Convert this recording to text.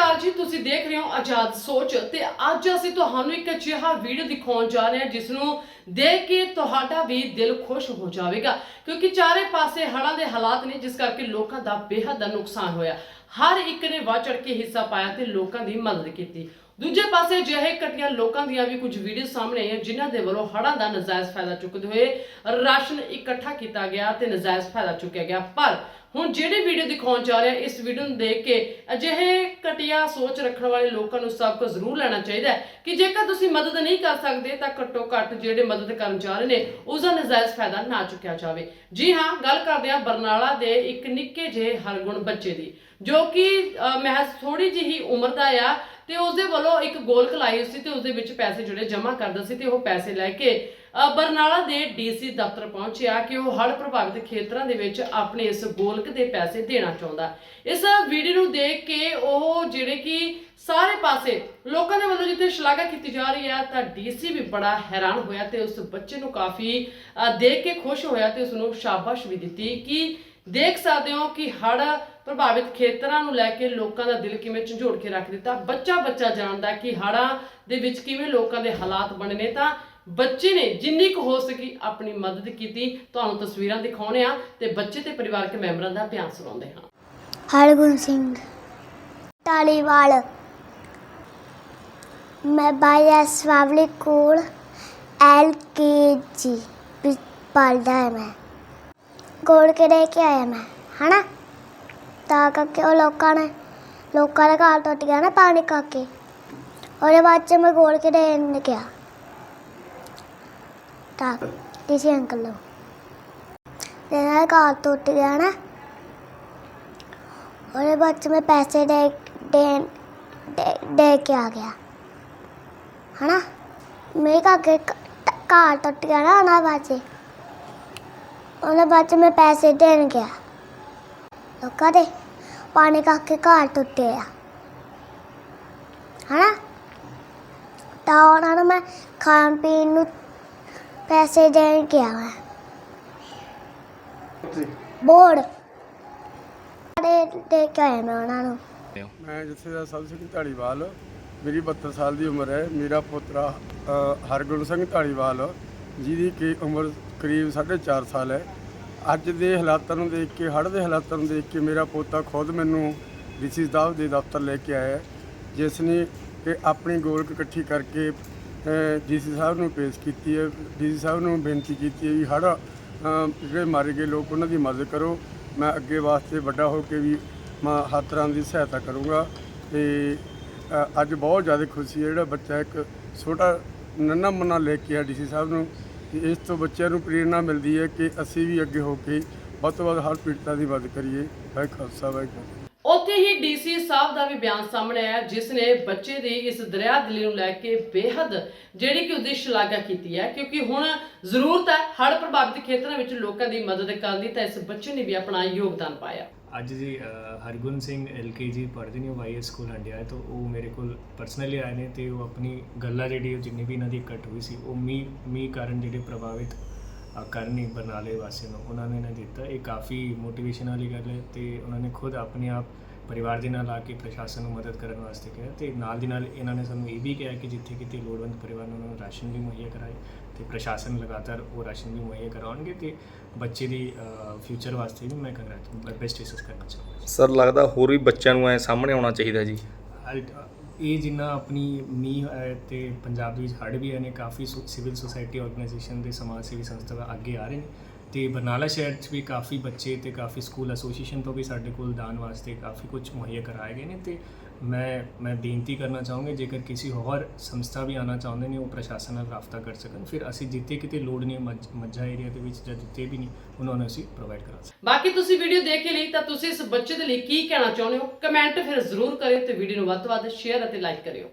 ਅਕਾਲ ਜੀ, ਤੁਸੀਂ ਦੇਖ ਰਹੇ ਹੋ ਆਜ਼ਾਦ ਸੋਚ ਤੇ ਅੱਜ ਅਸੀਂ ਤੁਹਾਨੂੰ ਇੱਕ ਅਜਿਹਾ ਵੀਡੀਓ ਦਿਖਾਉਣ ਜਾ ਰਹੇ ਹਾਂ ਜਿਸ ਨੂੰ ਦੇਖ ਕੇ ਤੁਹਾਡਾ ਵੀ ਦਿਲ ਖੁਸ਼ ਹੋ ਜਾਵੇਗਾ। ਕਿਉਂਕਿ ਚਾਰੇ ਪਾਸੇ ਹੜ੍ਹਾਂ ਦੇ ਹਾਲਾਤ ਨੇ, ਜਿਸ ਕਰਕੇ ਲੋਕਾਂ ਦਾ ਬੇਹੱਦ ਦਾ ਨੁਕਸਾਨ ਹੋਇਆ। ਹਰ ਇੱਕ ਨੇ ਵੱਧ ਚੜ ਕੇ ਹਿੱਸਾ ਪਾਇਆ ਤੇ ਲੋਕਾਂ ਦੀ ਮਦਦ ਕੀਤੀ। ਦੂਜੇ ਪਾਸੇ ਅਜਿਹੇ ਕਟੀਆਂ ਲੋਕਾਂ ਦੀਆਂ ਵੀ ਕੁਝ ਵੀਡੀਓ ਸਾਹਮਣੇ ਆਈਆਂ, ਜਿਨ੍ਹਾਂ ਦੇ ਵੱਲੋਂ ਹੜ੍ਹਾਂ ਦਾ ਨਜਾਇਜ਼ ਫਾਇਦਾ ਚੁੱਕਦੇ ਹੋਏ ਰਾਸ਼ਨ ਇਕੱਠਾ ਕੀਤਾ ਗਿਆ ਤੇ ਨਜਾਇਜ਼ ਫਾਇਦਾ ਚੁੱਕਿਆ ਗਿਆ। ਪਰ ਹੁਣ ਜਿਹੜੀ ਵੀਡੀਓ ਦਿਖਾਉਣ ਜਾ ਰਿਹਾ ਇਸ ਵੀਡੀਓ ਨੂੰ ਦੇਖ ਕੇ ਅਜਿਹੇ ਕਟਿਆ ਸੋਚ ਰੱਖਣ ਵਾਲੇ ਲੋਕਾਂ ਨੂੰ ਸਬਕ ਜ਼ਰੂਰ ਲੈਣਾ ਚਾਹੀਦਾ ਹੈ ਕਿ ਜੇਕਰ ਤੁਸੀਂ ਮਦਦ ਨਹੀਂ ਕਰ ਸਕਦੇ ਤਾਂ ਘੱਟੋ ਘੱਟ ਜਿਹੜੇ ਮਦਦ ਕਰਨ ਜਾ ਰਹੇ ਨੇ, ਉਸ ਦਾ ਨਜਾਇਜ਼ ਫਾਇਦਾ ਨਾ ਚੁੱਕਿਆ ਜਾਵੇ। ਜੀ ਹਾਂ, ਗੱਲ ਕਰਦੇ ਹਾਂ ਬਰਨਾਲਾ ਦੇ ਇੱਕ ਨਿੱਕੇ ਜਿਹੇ ਹਰਗੁਣ ਬੱਚੇ ਦੀ, ਜੋ ਕਿ ਮਹਿਜ਼ ਥੋੜੀ ਜਿਹੀ ਉਮਰ ਦਾ ਆ ਤੇ ਉਸਦੇ ਵੱਲੋਂ ਇੱਕ ਗੋਲਕ ਲਾਈ ਸੀ ਤੇ ਉਸਦੇ ਵਿੱਚ ਪੈਸੇ ਜਿਹੜੇ ਜਮ੍ਹਾਂ ਕਰਦਾ ਸੀ ਤੇ ਉਹ ਪੈਸੇ ਲੈ ਕੇ ਬਰਨਾਲਾ ਦੇ ਡੀਸੀ ਦਫ਼ਤਰ ਪਹੁੰਚਿਆ ਕਿ ਉਹ ਹੜ੍ਹ ਪ੍ਰਭਾਵਿਤ ਖੇਤਰਾਂ ਦੇ ਵਿੱਚ ਆਪਣੇ ਇਸ ਗੋਲਕ ਦੇ ਪੈਸੇ ਦੇਣਾ ਚਾਹੁੰਦਾ। ਇਸ ਵੀਡੀਓ ਨੂੰ ਦੇਖ ਕੇ ਉਹ ਜਿਹੜੇ ਕਿ ਸਾਰੇ ਪਾਸੇ ਲੋਕਾਂ ਦੇ ਵੱਲੋਂ ਜਿੱਥੇ ਸ਼ਲਾਘਾ ਕੀਤੀ ਜਾ ਰਹੀ ਹੈ ਤਾਂ ਡੀਸੀ ਵੀ ਬੜਾ ਹੈਰਾਨ ਹੋਇਆ ਤੇ ਉਸ ਬੱਚੇ ਨੂੰ ਕਾਫੀ ਦੇਖ ਕੇ ਖੁਸ਼ ਹੋਇਆ ਤੇ ਉਸ ਨੂੰ ਸ਼ਾਬਾਸ਼ ਵੀ ਦਿੱਤੀ ਕਿ ਦੇਖ ਸਕਦੇ ਹੋ ਕਿ ਹੜ ਪ੍ਰਭਾਵਿਤ ਖੇਤਰਾਂ ਨੂੰ ਲੈ ਕੇ ਲੋਕਾਂ ਦਾ ਦਿਲ ਕਿਵੇਂ ਝੰਜੋੜ ਕੇ ਰੱਖ ਦਿੱਤਾ। ਬੱਚਾ ਬੱਚਾ ਜਾਣਦਾ ਕਿ ਹੜ੍ਹਾਂ ਦੇ ਵਿੱਚ ਕਿਵੇਂ ਲੋਕਾਂ ਦੇ ਹਾਲਾਤ ਬਣੇ ਨੇ ਤਾਂ ਬੱਚੇ ਨੇ ਜਿੰਨੀ ਕੁ ਹੋ ਸਕੀ ਆਪਣੀ ਮਦਦ ਕੀਤੀ। ਤੁਹਾਨੂੰ ਤਸਵੀਰਾਂ ਦਿਖਾਉਣੇ ਆ ਤੇ ਬੱਚੇ ਤੇ ਪਰਿਵਾਰਕ ਮੈਂਬਰਾਂ ਦਾ ਬਿਆਨ ਸੁਣਾਉਂਦੇ ਹਾਂ। ਹਰਗੁਣ ਸਿੰਘ ਢਾਲੀਵਾਲ ਮੈਂ ਬਾਈਐਸ ਵਾਵਲੀ ਕੋਲ ਐਲ ਕੇ ਜੀ ਵਿੱਚ ਮੈਂ। ਗੋੜ ਕੇ ਲੈ ਕੇ ਆਇਆ ਮੈਂ, ਹਨਾ? ਤਾਂ ਕਰਕੇ ਉਹ ਲੋਕਾਂ ਨੇ, ਲੋਕਾਂ ਦਾ ਘਰ ਟੁੱਟ ਗਿਆ ਨਾ ਪਾਣੀ ਕਰਕੇ। ਉਹਦੇ ਬਾਅਦ ਚ ਮੈਂ ਗੋੜ ਕੇ ਦੇਣ ਗਿਆ ਤਾਂ ਕਿਸੇ ਅੰਕਲ ਨੂੰ। ਤੇ ਘਰ ਟੁੱਟ ਗਿਆ ਨਾ। ਉਹਦੇ ਬਾਅਦ 'ਚ ਮੈਂ ਪੈਸੇ ਦੇ ਦੇ ਦੇ ਕੇ ਆ ਗਿਆ। ਹਨਾ? ਮੇਰੇ ਕਾਕੇ ਘਰ ਟੁੱਟ ਗਿਆ ਨਾ ਉਹਨਾਂ ਬਾਅਦ 'ਚ ਉਹਦੇ ਬਾਅਦ 'ਚ ਮੈਂ ਪੈਸੇ ਦੇਣ ਗਿਆ। ਲੋਕਾਂ ਦੇ ਪਾਣੀ ਕਰਕੇ ਘਰ ਟੁੱਟੇ ਆ। ਹਨਾ? ਤਾਂ ਉਹਨਾਂ ਨੂੰ ਮੈਂ ਖਾਣ ਪੀਣ ਨੂੰ ਪੈਸੇ ਦੇਣ ਗਿਆ ਮੈਂ। ਬੋਰਡ। ਦੇ ਦੇ ਕੇ ਆਇਆ ਮੈਂ ਉਹਨਾਂ ਨੂੰ। ਮੈਂ ਜਥੇਦਾਰ ਸਾਹਿਬ ਸਿੰਘ ਢਾਲੀਵਾਲ ਮੇਰੀ 72 ਸਾਲ ਦੀ ਉਮਰ ਹੈ। ਮੇਰਾ ਪੋਤਰਾ ਹਰਗੁਣ ਸਿੰਘ ਢਾਲੀਵਾਲ ਜਿਹਦੀ ਕਿ ਉਮਰ ਕਰੀਬ 4.5 ਸਾਲ ਹੈ। ਅੱਜ ਦੇ ਹਾਲਾਤਾਂ ਨੂੰ ਦੇਖ ਕੇ, ਹੜ੍ਹ ਦੇ ਹਾਲਾਤਾਂ ਨੂੰ ਦੇਖ ਕੇ ਮੇਰਾ ਪੋਤਾ ਖੁਦ ਮੈਨੂੰ ਡੀਸੀ ਸਾਹਿਬ ਦੇ ਦਫ਼ਤਰ ਲੈ ਕੇ ਆਇਆ ਜਿਸ ਨੇ ਕਿ ਆਪਣੀ ਗੋਲਕ ਇਕੱਠੀ ਕਰਕੇ ਡੀਸੀ ਸਾਹਿਬ ਨੂੰ ਪੇਸ਼ ਕੀਤੀ ਹੈ। ਡੀਸੀ ਸਾਹਿਬ ਨੂੰ ਬੇਨਤੀ ਕੀਤੀ ਹੈ ਵੀ ਹੜ੍ਹ ਜਿਹੜੇ ਮਾਰੇ ਗਏ ਲੋਕ, ਉਹਨਾਂ ਦੀ ਮਦਦ ਕਰੋ। ਮੈਂ ਅੱਗੇ ਵਾਸਤੇ ਵੱਡਾ ਹੋ ਕੇ ਵੀ ਮੈਂ ਹਰ ਤਰ੍ਹਾਂ ਦੀ ਸਹਾਇਤਾ ਕਰੂੰਗਾ ਤੇ ਅੱਜ ਬਹੁਤ ਜ਼ਿਆਦਾ ਖੁਸ਼ੀ ਹੈ। ਜਿਹੜਾ ਬੱਚਾ ਇੱਕ ਛੋਟਾ ਨੰਨਾ ਮੁੰਨਾ ਲੈ ਕੇ ਆ ਡੀਸੀ ਸਾਹਿਬ ਨੂੰ ਤੇ ਇਸ ਤੋਂ ਬੱਚਿਆਂ ਨੂੰ ਪ੍ਰੇਰਣਾ ਮਿਲਦੀ ਹੈ ਕਿ ਅਸੀਂ ਵੀ ਅੱਗੇ ਹੋ ਕੇ ਵੱਧ ਤੋਂ ਵੱਧ ਹਰ ਪੀੜਤਾਂ ਦੀ ਮਦਦ ਕਰੀਏ। ਵਾਹਿਗੁਰੂ ਖਾਲਸਾ ਵਾਹਿਗੁਰੂ ਉੱਥੇ ਹੀ ਡੀਸੀ ਸਾਹਿਬ ਦਾ ਵੀ ਬਿਆਨ ਸਾਹਮਣੇ ਆਇਆ, ਜਿਸ ਨੇ ਬੱਚੇ ਦੀ ਇਸ ਦਰਿਆ ਦਿਲੀ ਨੂੰ ਲੈ ਕੇ ਬੇਹੱਦ ਜਿਹੜੀ ਕਿ ਉਹਦੀ ਸ਼ਲਾਘਾ ਕੀਤੀ ਹੈ, ਕਿਉਂਕਿ ਹੁਣ ਜ਼ਰੂਰਤ ਹੈ ਹੜ੍ਹ ਪ੍ਰਭਾਵਿਤ ਖੇਤਰਾਂ ਵਿੱਚ ਲੋਕਾਂ ਦੀ ਮਦਦ ਕਰਨ ਦੀ, ਤਾਂ ਇਸ ਬੱਚੇ ਨੇ ਵੀ ਆਪਣਾ ਯੋਗਦਾਨ ਪਾਇਆ। ਅੱਜ ਜੀ ਅ, ਹਰਗੁਣ ਸਿੰਘ ਐਲਕੇਜੀ ਪੜ੍ਹਦੇ ਨੇ ਵਾਈਐਸ ਸਕੂਲ ਹੰਡਿਆ ਤੋਂ ਉਹ ਮੇਰੇ ਕੋਲ ਪਰਸਨਲੀ ਆਏ ਨੇ ਤੇ ਉਹ ਆਪਣੀ ਗੱਲਾਂ ਜਿਹੜੀ ਉਹ ਜਿੰਨੀ ਵੀ ਇਹਨਾਂ ਦੀ ਇਕੱਠ ਹੋਈ ਸੀ ਉਹ ਮੀ ਮੀ ਕਾਰਨ ਜਿਹੜੇ ਪ੍ਰਭਾਵਿਤ ਕਰਨੀ ਬਰਨਾਲੇ ਵਾਸੀਆਂ ਨੂੰ ਉਹਨਾਂ ਨੇ ਨਾ ਦਿੱਤਾ। ਇਹ ਕਾਫੀ ਮੋਟੀਵੇਸ਼ਨ ਵਾਲੀ ਗੱਲ ਹੈ ਤੇ ਉਹਨਾਂ ਨੇ ਖੁਦ ਆਪਣੇ ਆਪ ਪਰਿਵਾਰ ਦੇ ਨਾਲ ਆ ਕੇ ਪ੍ਰਸ਼ਾਸਨ ਨੂੰ ਮਦਦ ਕਰਨ ਵਾਸਤੇ ਕਿਹਾ ਤੇ ਨਾਲ ਦੀ ਨਾਲ ਇਹਨਾਂ ਨੇ ਸਾਨੂੰ ਇਹ ਵੀ ਕਿਹਾ ਕਿ ਜਿੱਥੇ ਕਿਤੇ ਲੋੜਵੰਦ ਪਰਿਵਾਰ ਨੂੰ ਉਹਨਾਂ ਨੂੰ ਰਾਸ਼ਨ ਵੀ ਮੁਹੱਈਆ ਕਰਾਏ ਤੇ ਪ੍ਰਸ਼ਾਸਨ ਲਗਾਤਾਰ ਉਹ ਰਾਸ਼ਨ ਵੀ ਮੁਹੱਈਆ ਕਰਾਉਣਗੇ ਤੇ ਬੱਚੇ ਦੀ ਫਿਊਚਰ ਵਾਸਤੇ ਵੀ ਮੈਂ ਕੰਗ੍ਰੈਟ ਬੈਸਟ ਵਿਸ਼ੇਸ ਕਰਨਾ ਚਾਹੁੰਦਾ ਸਰ ਲੱਗਦਾ ਹੋਰ ਵੀ ਬੱਚਿਆਂ ਨੂੰ ਐ ਸਾਹਮਣੇ ਆਉਣਾ ਚਾਹੀਦਾ ਜੀ। ਇਹ ਜਿੰਨਾ ਆਪਣੀ ਮੀਂਹ ਤੇ ਪੰਜਾਬ ਦੇ ਵਿੱਚ ਹੜ੍ਹ ਵੀ ਆਏ ਨੇ ਕਾਫੀ ਸਿਵਲ ਸੁਸਾਇਟੀ ਆਰਗੇਨਾਈਜੇਸ਼ਨ ਦੇ ਸਮਾਜ ਸੇਵੀ ਸੰਸਥਾ ਅੱਗੇ ਆ ਰਹੇ ਨੇ। ਤੇ ਬਰਨਾਲਾ ਸ਼ਹਿਰ 'ਚ ਵੀ ਕਾਫੀ ਬੱਚੇ ਤੇ ਕਾਫੀ ਸਕੂਲ ਐਸੋਸੀਏਸ਼ਨ ਤੋਂ ਵੀ ਸਾਡੇ ਕੋਲ ਦਾਨ ਵਾਸਤੇ ਕਾਫੀ ਕੁਝ ਮੁਹੱਈਆ ਕਰਾਏ ਗਏ ਨੇ ਤੇ ਮੈਂ ਮੈਂ ਬੇਨਤੀ ਕਰਨਾ ਚਾਹੂੰਗਾ ਜੇਕਰ ਕਿਸੇ ਹੋਰ ਸੰਸਥਾ ਵੀ ਆਉਣਾ ਚਾਹੁੰਦੇ ਨੇ ਉਹ ਪ੍ਰਸ਼ਾਸਨ ਨਾਲ ਰਾਬਤਾ ਕਰ ਸਕਣ, ਫਿਰ ਅਸੀਂ ਜਿੱਥੇ ਕਿਤੇ ਲੋੜ ਨਹੀਂ ਮੱਝ- ਮੱਝਾ ਏਰੀਆ ਦੇ ਵਿੱਚ ਜਾਂ ਜਿੱਥੇ ਵੀ ਨਹੀਂ, ਉਹਨਾਂ ਨੂੰ ਅਸੀਂ ਪ੍ਰੋਵਾਈਡ ਕਰਾ ਸਕਦੇ ਬਾਕੀ ਤੁਸੀਂ ਵੀਡੀਓ ਦੇਖ ਕੇ ਲਈ ਤਾਂ ਤੁਸੀਂ ਇਸ ਬੱਚੇ ਦੇ ਲਈ ਕੀ ਕਹਿਣਾ ਚਾਹੁੰਦੇ ਹੋ? ਕਮੈਂਟ ਫਿਰ ਜ਼ਰੂਰ ਕਰਿਓ ਤੇ ਵੀਡੀਓ ਨੂੰ ਵੱਧ ਤੋਂ ਵੱਧ ਸ਼ੇਅਰ ਅਤੇ ਲਾਈਕ ਕਰਿਓ।